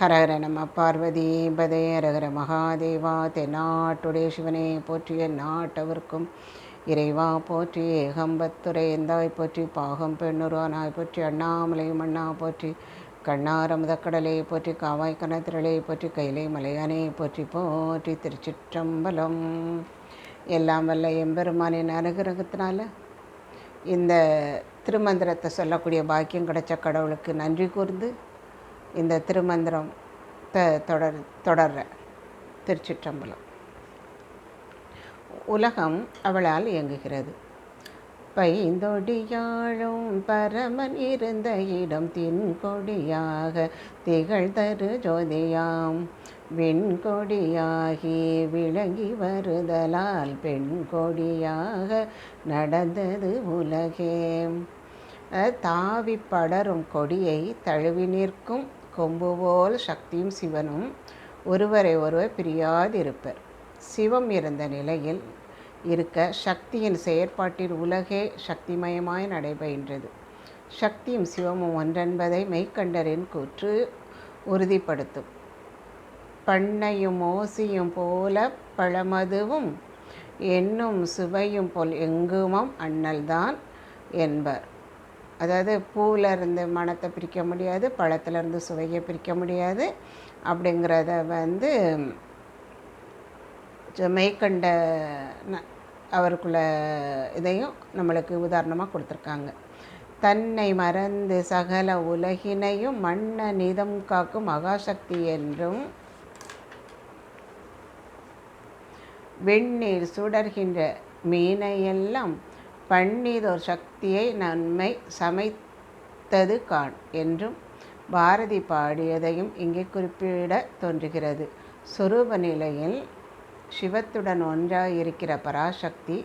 ஹரஹர நம பார்வதி பதே ஹரஹர மகாதேவா தென்னாட்டுடைய சிவனே போற்றிய நாட்டவர்க்கும் இறைவா போற்றி ஏகம்பத்துரை எந்தாய் போற்றி பாகம் பெண்ணுருவானாய் போற்றி அண்ணாமலை மண்ணா போற்றி கண்ணாரமுதக்கடலை போற்றி காவாய் கனத்திரளை போற்றி கைலை மலையானே போற்றி போற்றி திருச்சிற்றம்பலம். எல்லாம் வல்ல எம்பெருமானின் அனுகிரகத்தினால இந்த திருமந்திரத்தை சொல்லக்கூடிய பாக்கியம் கிடைச்ச கடவுளுக்கு நன்றி கூர்ந்து இந்த திருமந்திரம் த தொடர் தொடர்ற திருச்சிற்றம்பலம். உலகம் அவளால் இயங்குகிறது. பைந்தொடியாழும் பரமன் இருந்த இடம் தின்கொடியாக திகழ்தரு ஜோதியாம். வெண்கொடியாகி விளங்கி வருதலால் பெண் கொடியாக நடந்தது உலகே. தாவி படரும் கொடியை தழுவி நிற்கும் கொம்பு போல் சக்தியும் சிவனும் ஒருவரை ஒருவர் பிரியாதிருப்பர். சிவம் இருந்த நிலையில் இருக்க சக்தியின் செயற்பாட்டில் உலகே சக்திமயமாய் நடைபெறுகின்றது சக்தியும் சிவமும் ஒன்றென்பதை மெய்க்கண்டரின் கூற்று உறுதிப்படுத்தும். பண்ணையும் ஓசியும் போல பழமதுவும் என்னும் சுவையும் போல் எங்குமம் அண்ணல்தான் என்பர். அதாவது பூவில் இருந்து மனத்தை பிரிக்க முடியாது பழத்துலேருந்து சுவையை பிரிக்க முடியாது அப்படிங்கிறத வந்து மெய்கண்ட அவருக்குள்ள இதையும் நம்மளுக்கு உதாரணமாக கொடுத்துருக்காங்க. தன்னை மறந்து சகல உலகினையும் மண்ணை நிதம் காக்கும் மகாசக்தி என்றும் வெண்ணீர் சுடர்கின்ற மீனையெல்லாம் பண்ணிதோர் சக்தியை நன்மை சமைத்தது கான் என்றும் பாரதி பாடியதையும் இங்கே குறிப்பிட தோன்றுகிறது. சொரூப நிலையில் சிவத்துடன் ஒன்றாக இருக்கிற பராசக்தி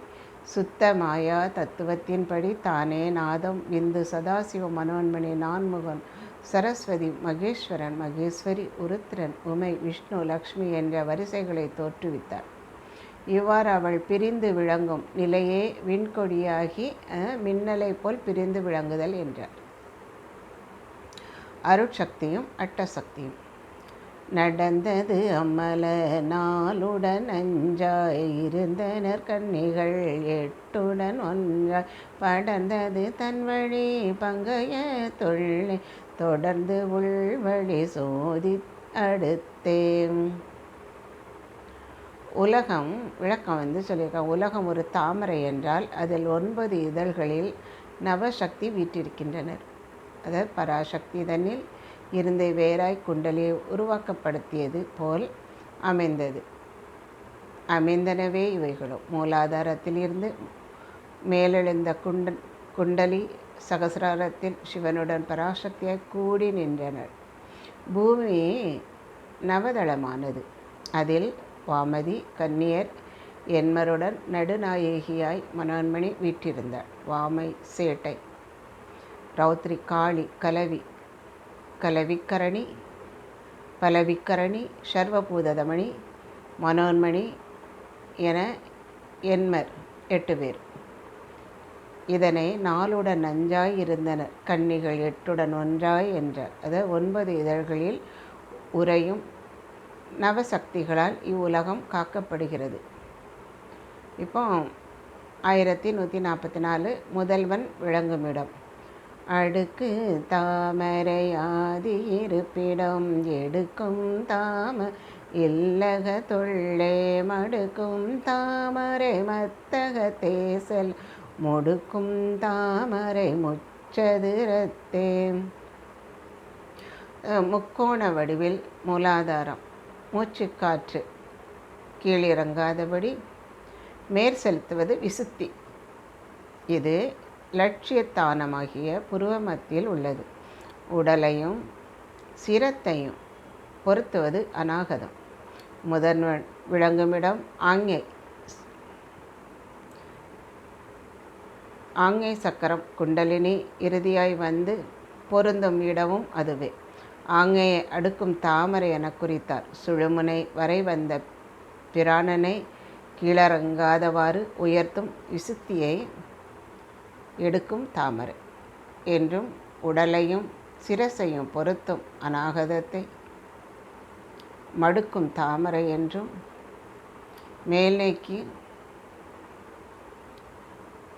சுத்த மாயா தத்துவத்தின்படி தானே நாதம் விந்து சதாசிவ மனோன்மணி நான்முகன் சரஸ்வதி மகேஸ்வரன் மகேஸ்வரி உருத்திரன் உமை விஷ்ணு லக்ஷ்மி என்ற வரிசைகளை தோற்றுவித்தார். இவ்வாறு அவள் பிரிந்து விளங்கும் நிலையே விண்கொடியாகி மின்னலை போல் பிரிந்து விளங்குதல் என்றார் அருட்சக்தியும் அட்டசக்தியும். நடந்தது அம்மல நாளுடன் அஞ்சாய் இருந்தனர் கண்ணிகள் எட்டுடன் ஒன்றாய். படர்ந்தது தன் வழி பங்கைய தொழிலை தொடர்ந்து உள்வழி சோதி அடுத்தேன் உலகம் விளக்கம் வந்து சொல்லியிருக்காங்க. உலகம் ஒரு தாமரை என்றால் அதில் ஒன்பது இதழ்களில் நவசக்தி வீற்றிருக்கின்றனர். அதாவது பராசக்தி தன்னில் இருந்த வேராய் குண்டலியை உருவாக்கப்படுத்தியது போல் அமைந்தது. அமைந்தனவே இவைகளும் மூலாதாரத்திலிருந்து மேலெழுந்த குண்ட குண்டலி சகசிராரத்தில் சிவனுடன் பராசக்தியாய் கூடி நின்றனர். பூமி நவதளமானது. அதில் வாமதி கன்னியர் என்மருடன் நடுநாயகியாய் மனோன்மணி வீற்றிருந்தாள் வாமை சேட்டை. ரௌத்ரி காளி கலவி கலவிக்கரணி பலவிக்கரணி சர்வபூததமணி மனோன்மணி என என்மர் எட்டு பேர். இதனை நாளுடன் நஞ்சாய் இருந்தனர். கன்னிகள் எட்டுடன் ஒன்றாய் என்றார். அது ஒன்பது இதழ்களில் உரையும் நவசக்திகளால் இவ்வுலகம் காக்கப்படுகிறது. இப்போ ஆயிரத்தி நூற்றி நாற்பத்தி நாலு முதல்வன் விளங்கும் இடம் அடுக்கு தாமரையாதி இருப்பிடம் எடுக்கும் தாம இல்லக தொள்ளே மடுக்கும் தாமரை மத்தக தேசல் முடுக்கும் தாமரை முச்சதுரத்தே. முக்கோண வடிவில் மூலாதாரம். மூச்சுக்காற்று கீழிறங்காதபடி மேற் செலுத்துவது விசுத்தி. இது லட்சியத்தானமாகிய புருவமத்தில் உள்ளது. உடலையும் சிரத்தையும் பொருத்துவது அநாகதம். முதன்வன் விளங்குமிடம் ஆங்கை ஆங்கை சக்கரம் குண்டலினி இறுதியாய் வந்து பொருந்தும் இடமும் அதுவே. ஆங்கையை அடுக்கும் தாமரை என குறித்தார். சுழுமுனை வரை வந்த பிராணனை கீழறங்காதவாறு உயர்த்தும் விசுத்தியை எடுக்கும் தாமரை என்றும் உடலையும் சிரசையும் பொருத்தும் அநாகதத்தை மடுக்கும் தாமரை என்றும் மேல்நோக்கி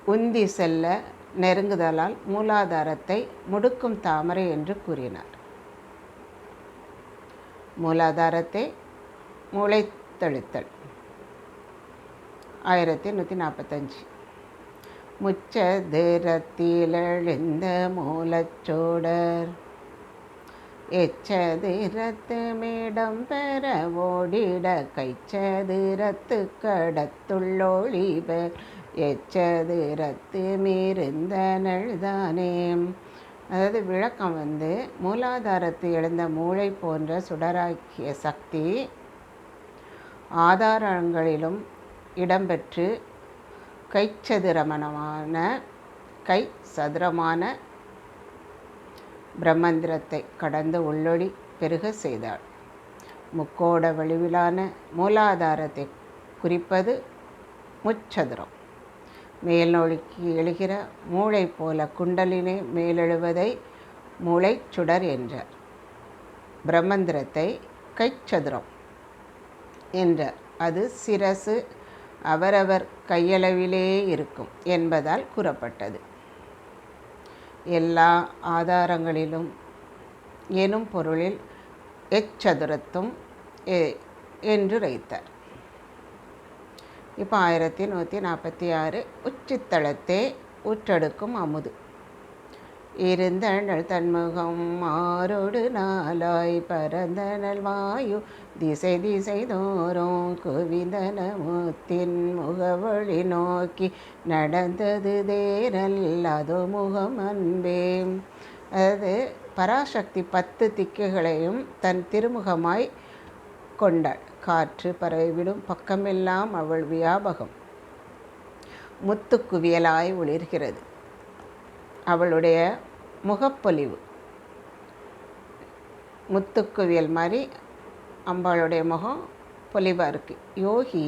உந்தி செல்ல நெருங்குதலால் மூலாதாரத்தை முடுக்கும் தாமரை என்று கூறினார். மூலாதாரத்தை முளைத்தழுத்தல். ஆயிரத்தி நூற்றி நாற்பத்தஞ்சு முச்ச முச்சதிரத்திலெழுந்த மூலச்சோடர். எச்சதிரத்து மேடம் பெற ஓடிட கைச்சதிரத்து கடத்துள்ளொழிபர் எச்சதிரத்து மீறிந்த நழுதானே அதாவது விளக்கம் வந்து மூலாதாரத்து எழுந்த மூளை போன்ற சுடராக்கிய சக்தி ஆதாரங்களிலும் இடம்பெற்று கைச்சதுரமனமான கை சதுரமான பிரம்மந்திரத்தை கடந்து உள்ளொளி பெருக செய்தாள். முக்கோட வடிவிலான மூலாதாரத்தை குறிப்பது முச்சதுரம். மேல் நோக்கி எழுகிற மூளை போல குண்டலினை மேலெழுவதை மூளை சுடர் என்றார். பிரம்மந்திரத்தை கைச்சதுரம் என்றார். அது சிரசு அவரவர் கையளவிலே இருக்கும் என்பதால் கூறப்பட்டது. எல்லா ஆதாரங்களிலும் எனும் பொருளில் எச்சதுரத்தும் என்று வைத்தார். இப்போ ஆயிரத்தி நூற்றி நாற்பத்தி ஆறு உச்சித்தளத்தே உற்றெடுக்கும் அமுது. இருந்தனள் தன்முகம் மாறோடு நாளாய் பரந்தனல் வாயு திசை திசை தோறும் குவிந்தன முத்தின் முகவழி நோக்கி நடந்தது தேரல் அது முகம் அன்பே. அது பராசக்தி பத்து திக்குகளையும் தன் திருமுகமாய் கொண்டாள். காற்று பரவிவிடும் பக்கமெல்லாம் அவள் வியாபகம். முத்துக்குவியலாய் ஒளிர்கிறது. அவளுடைய முகப்பொலிவு. முத்துக்குவியல் மாதிரி அம்பாளுடைய முகம் பொலிவாக இருக்குது யோகி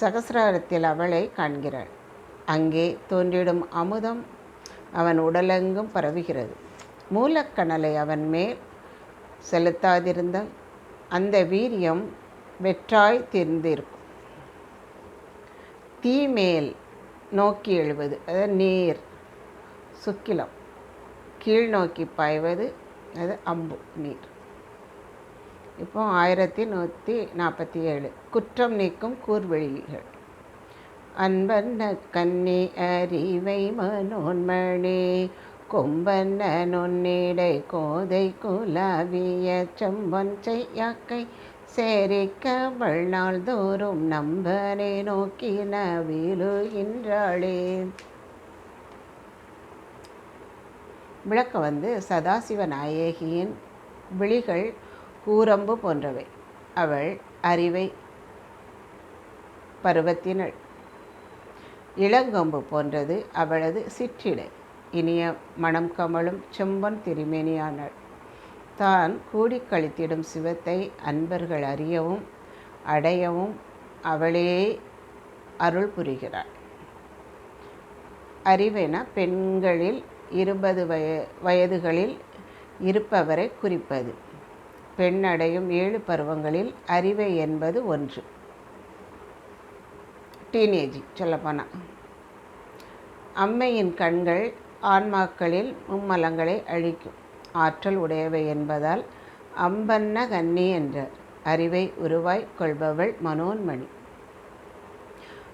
சகசிராரத்தில் அவளை காண்கிறாள். அங்கே தோன்றிடும் அமுதம் அவன் உடலெங்கும் பரவுகிறது. மூலக்கணலை அவன் மேல் செலுத்தாதிருந்தால் அந்த வீரியம் வெற்றாய் தெரிந்திருக்கும். தீமேல் நோக்கி எழுவது அதாவது நீர் சுக்கிலம். கீழ் நோக்கி பாய்வது அது அம்பு நீர். இப்போ ஆயிரத்தி நூற்றி நாற்பத்தி ஏழு குற்றம் நீக்கும் கூர்வெளிகள். அன்பன்ன கன்னி அறிவை மனோன்மணி கொம்பன்ன நுண்ணிடை கோதை குலாவிய செம்பன் செய்யாக்கை சேரிக்க வள்நாள் தோறும் நம்பனை நோக்கி நவிலுகின்றாளே விளக்கம் வந்து சதாசிவ நாயகியின் விழிகள் கூரம்பு போன்றவை. அவள் அறிவை பருவத்தினள். இளங்கொம்பு போன்றது அவளது சிற்றிடை இனிய மனம் கமலும் செம்பன் திருமேனியானாள். தான் கூடி கழித்திடும் சிவத்தை அன்பர்கள் அறியவும் அடையவும் அவளே அருள் புரிகிறாள். அறிவென பெண்களில் இருபது வய வயதுகளில் இருப்பவரை குறிப்பது. பெண் அடையும் ஏழு பருவங்களில் அறிவை என்பது ஒன்று. டீனேஜ் சொல்லப்போனால் அம்மையின் கண்கள் ஆன்மாக்களில் மும்மலங்களை அழிக்கும். ஆற்றல் உடையவை என்பதால் அம்பன்ன கன்னி என்றார் அறிவை உருவாய் கொள்பவள் மனோன்மணி.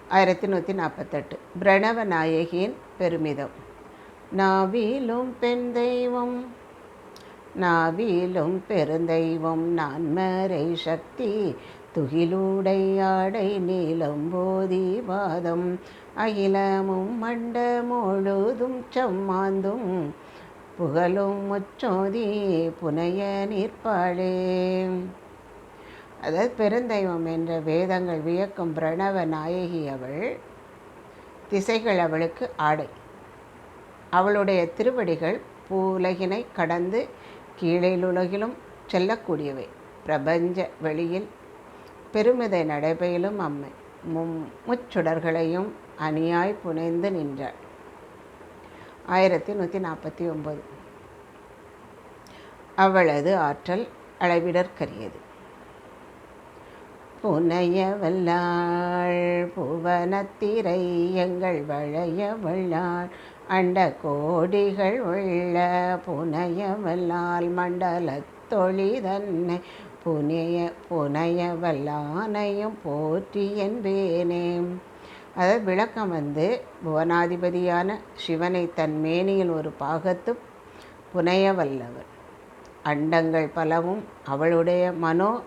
ஆயிரத்தி நூற்றி நாற்பத்தெட்டு பிரணவ நாயகியின் பெருமிதம். நாவிலும் பெண் தெய்வம் நாவிலும் பெருந்தெய்வம் நான்மறை சக்தி துகிலூடையாடை நீளம் போதி பாதம் அகிலமும் மண்ட முழுதும் சம்மாந்தும் புகழும் முச்சோதி புனைய நிற்பாளே. அதாவது பெருந்தெய்வம் என்ற வேதங்கள் வியக்கும் பிரணவ நாயகி அவள் திசைகள் அவளுக்கு ஆடை. அவளுடைய திருவடிகள் பூலகினை கடந்து கீழிலுலகிலும் செல்லக்கூடியவை. பிரபஞ்ச வெளியில் பெருமிதை நடைபெயிலும் அம்மை. மும் முச்சுடர்களையும் அணியாய் புனைந்து நின்றாள். ஆயிரத்தி நூற்றி நாற்பத்தி ஒம்பது. அவளது ஆற்றல் அளவிடற்கரியது. புனைய வல்லாள் புவனத்திரை எங்கள் வளைய வல்லாள் அண்ட கோடிகள் உள்ள புனைய வல்லால் தொழி தன்னை புனைய புனைய வல்லானையும் போற்றி என்பேனே. அதாவது விளக்கம் வந்து புவனாதிபதியான சிவனை தன் மேனியில் ஒரு பாகத்து புனைய வல்லவர் அண்டங்கள் பலவும் அவளுடைய மனோ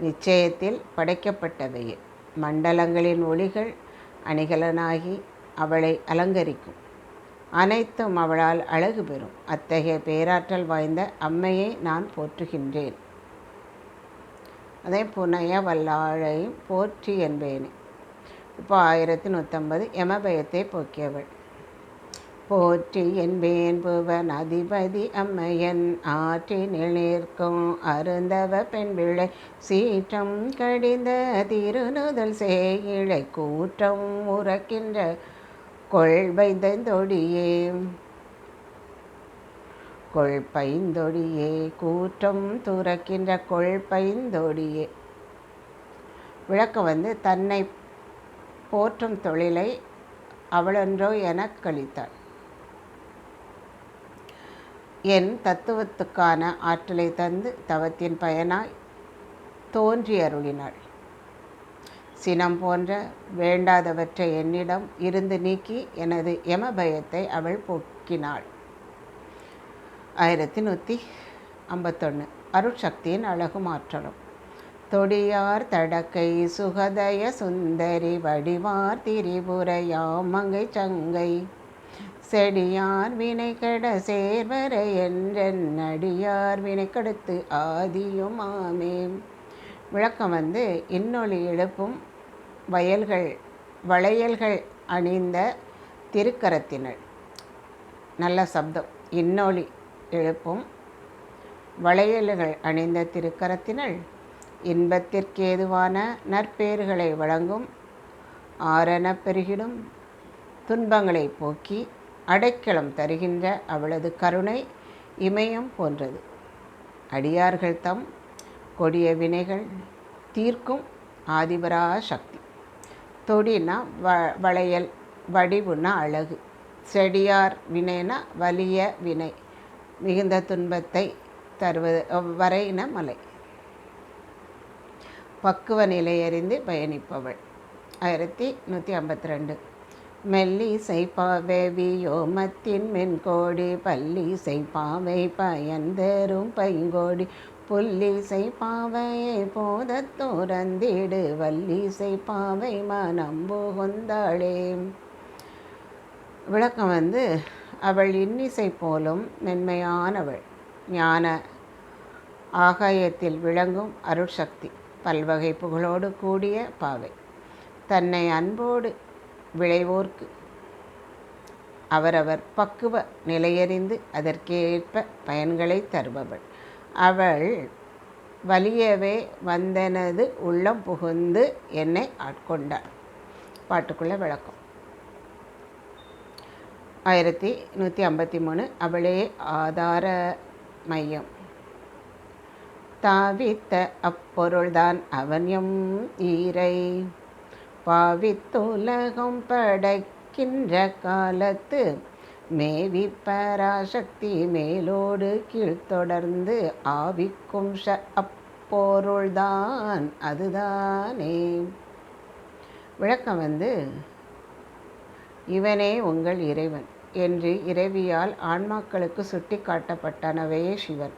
நிச்சயத்தில் படைக்கப்பட்டவையே. மண்டலங்களின் ஒளிகள் அணிகலனாகி அவளை அலங்கரிக்கும். அனைத்தும் அவளால் அழகு பெறும். அத்தகைய பேராற்றல் வாய்ந்த அம்மையை நான் போற்றுகின்றேன். அதே புனைய வல்லாழையும் போற்றி என்பேனே. இப்போ ஆயிரத்தி நூற்றம்பது யமபயத்தை போக்கியவள். போற்றி என்பேன் புவன் அதிபதி அம்மையன் ஆற்றி நிற்கும் அருந்தவ பெண் பிள்ளை சீற்றம் கடிந்த திருநுதல் சேயிழை கூற்றம் உறக்கின்ற கொள்வைந்தொடியே கொள்பைந்தொடியே கூற்றம் துறக்கின்ற கொள்பைந்தொடியே. விளக்கம் வந்து தன்னை போற்றும் தொழிலை அவளென்றோ எனக் கழித்தாள். என் தத்துவத்துக்கான ஆற்றலை தந்து தவத்தின் பயனாய் தோன்றி அருளினாள் சினம் போன்ற வேண்டாதவற்றை என்னிடம் இருந்து நீக்கி எனது யம பயத்தை அவள் போக்கினாள். ஆயிரத்தி நூற்றி ஐம்பத்தொன்று அருட்சக்தியின் அழகு மாற்றலும். தொடியார் தடக்கை சுகதய சுந்தரி வடிவார் திரிபுரையாமங்கை சங்கை. செடியார் வினை கட சேர்வர என்றென் அடியார் வினை கடுத்து ஆதியும் ஆமே. விளக்கம் வந்து இன்னொலி எழுப்பும் வயல்கள் வளையல்கள் அணிந்த திருக்கரத்தினர் நல்ல சப்தம். இன்னொலி எழுப்பும். வளையல்கள் அணிந்த திருக்கரத்தினள் இன்பத்திற்கேதுவான நற்பேறுகளை வழங்கும். ஆரண பெருகிடும் துன்பங்களை போக்கி அடைக்கலம் தருகின்ற அவளது கருணை இமயம் போன்றது. அடியார்கள் தம் கொடிய வினைகள் தீர்க்கும் ஆதிபரா சக்தி. தொடினா வ வளையல் வடிவுனா அழகு. செடியார் வினைனா வலிய வினை. மிகுந்த துன்பத்தை தருவது வரையின மலை. பக்குவ நிலையறிந்து பயணிப்பவள். ஆயிரத்தி நூற்றி ஐம்பத்தி ரெண்டு மெல்லி செய்பாவே வியோமத்தின் மென்கோடி பள்ளி செய்பாவை பயந்தரும் பைங்கோடி புள்ளி செய்பாவையை போத துறந்திடு வள்ளி செய்பாவை மனம் புகுந்தாளே. விளக்கம் வந்து அவள் இன்னிசை போலும் மென்மையானவள். ஞான ஆகாயத்தில் விளங்கும் அருட்சக்தி பல்வகை புகழோடு கூடிய பாவை. தன்னை அன்போடு விளைவோர்க்கு அவரவர் பக்குவ நிலையறிந்து அதற்கேற்ப பயன்களை தருபவள். அவள் வலியவே வந்தனது உள்ளம் புகுந்து என்னை ஆட்கொண்டாள். பாட்டுக்குள்ள விளக்கம். ஆயிரத்தி நூற்றி ஐம்பத்தி மூணு அவளே ஆதார மையம். தாவித்த அப்பொருள்தான் அவன்யம் ஈரை. பாவித்துலகம் படைக்கின்ற காலத்து மேவி பராசக்தி மேலோடு கீழ்த்தொடர்ந்து ஆவிக்கும் ஷ அப்பொருள்தான் அதுதானே. விளக்கம் வந்து இவனே உங்கள் இறைவன். என்று இறைவியால் ஆன்மாக்களுக்கு சுட்டி காட்டப்பட்டனவே சிவன்.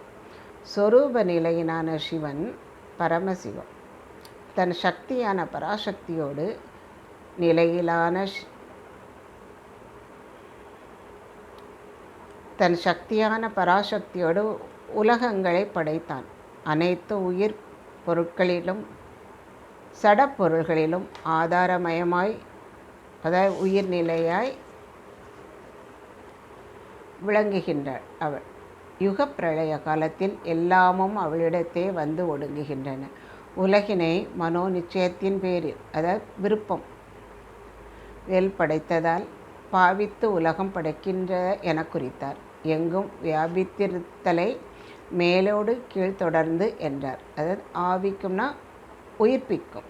சொரூப நிலையினான சிவன் பரமசிவம். தன் சக்தியான பராசக்தியோடு நிலையிலான தன் சக்தியான பராசக்தியோடு உலகங்களை படைத்தான். அனைத்து உயிர் பொருட்களிலும் சடப்பொருள்களிலும் ஆதாரமயமாய் அதாவது உயிர்நிலையாய் விளங்குகின்றாள் அவள். யுக பிரளய காலத்தில் எல்லாமும் அவளிடத்தே வந்து ஒடுங்குகின்றன. உலகினை மனோ நிச்சயத்தின் பேரில் அதாவது விருப்பம் வேல் படைத்ததால் பாவித்து உலகம் படைக்கின்ற என குறித்தார். எங்கும் வியாபித்திருத்தலை மேலோடு கீழ் தொடர்ந்து என்றார். அதாவது ஆவிக்கும்னா உயிர்ப்பிக்கும்.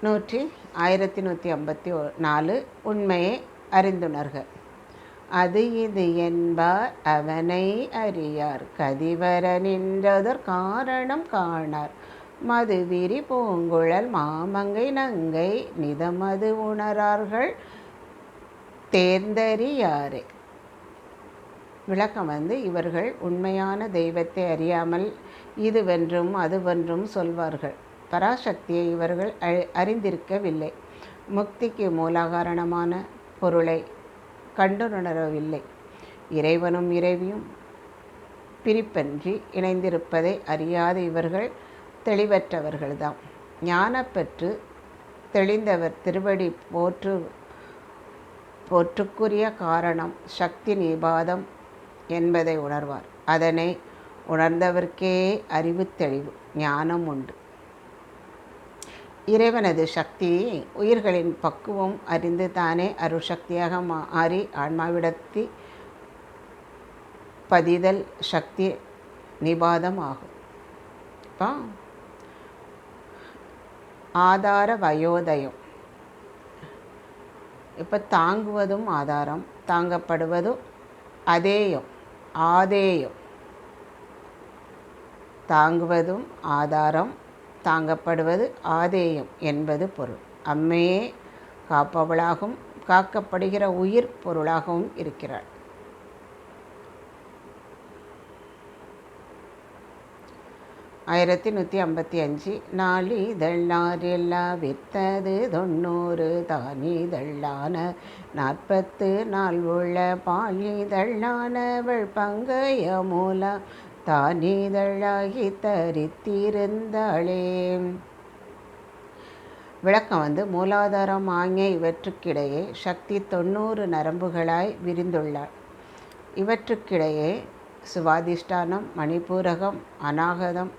நூற்றி ஆயிரத்தி நூற்றி ஐம்பத்தி நாலு உண்மையை அறிந்துணர்கள் அது இது என்பார் அவனை அறியார். கதிவர நின்றதற் காரணம் காணார். மதுவிரி பூங்குழல் மாமங்கை நங்கை நிதமது உணரார்கள். தேர்ந்தறியாரே. விளக்கம் வந்து இவர்கள் உண்மையான தெய்வத்தை அறியாமல் இதுவென்றும் அதுவென்றும் சொல்வார்கள். பராசக்தியை இவர்கள் அறிந்திருக்கவில்லை. முக்திக்கு மூலாகாரணமான பொருளை கண்டுணரவில்லை. இறைவனும் இறைவியும் பிரிப்பன்றி இணைந்திருப்பதை அறியாத இவர்கள் தெளிவற்றவர்கள்தான் ஞானப்பற்று தெளிந்தவர் திருவடி போற்று போற்றுக்குரிய காரணம் சக்தி நிபாதம் என்பதை உணர்வார். அதனை உணர்ந்தவர்க்கே அறிவு தெளிவு ஞானம் உண்டு. இறைவனது சக்தி உயிர்களின் பக்குவம் அறிந்து தானே அருசக்தியாக மாறி ஆன்மாவிடத்தி பதிதல் சக்தி நிபாதம் ஆகும். இப்போ. ஆதார வயோதயம். இப்போ தாங்குவதும் ஆதாரம் தாங்கப்படுவதும் அதேயம் ஆதேயம். தாங்குவதும் ஆதாரம் தாங்கப்படுவது ஆதேயம் என்பது பொருள். அம்மையே காப்பவளாகவும் காக்கப்படுகிற உயிர் பொருளாகவும் இருக்கிறாள். ஆயிரத்தி நூற்றி ஐம்பத்தி அஞ்சு நாளிதழ்நாரெல்லா வித்தது தொண்ணூறு தானிதழான நாற்பத்து நாள் உள்ள பாலிதழானவள் பங்கைய மூலம் தானிதழாகி தரித்திருந்தாளே விளக்கம் வந்து மூலாதாரம் ஆங்கே இவற்றுக்கிடையே சக்தி தொண்ணூறு நரம்புகளாய் விரிந்துள்ளாள் இவற்றுக்கிடையே சுவாதிஷ்டானம் மணிப்பூரகம் அநாகதம்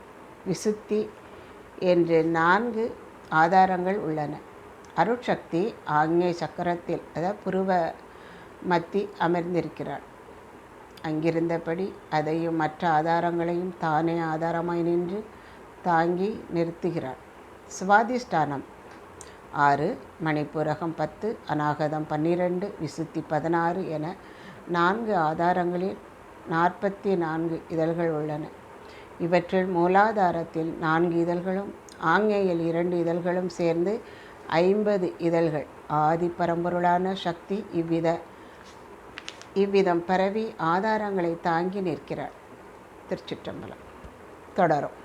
விசுத்தி என்று நான்கு ஆதாரங்கள் உள்ளன. அருட்சக்தி ஆங்கே சக்கரத்தில் அதாவது புருவ மத்தி அமர்ந்திருக்கிறாள் அங்கிருந்தபடி அதையும் மற்ற ஆதாரங்களையும் தானே ஆதாரமாய் நின்று தாங்கி நிறுத்துகிறார். சுவாதிஷ்டானம். ஆறு மணிப்புரகம் பத்து அநாகதம் பன்னிரண்டு விசுத்தி பதினாறு என நான்கு ஆதாரங்களில் நாற்பத்தி நான்கு இதழ்கள் உள்ளன. இவற்றில் மூலாதாரத்தில் நான்கு இதழ்களும் ஆங்கேயில் இரண்டு இதழ்களும் சேர்ந்து ஐம்பது இதழ்கள். ஆதி பரம்பொருளான சக்தி இவ்வித இவ்விதம் பரவி ஆதாரங்களை தாங்கி நிற்கிறார் திருச்சிற்றம்பலம். தொடரும்.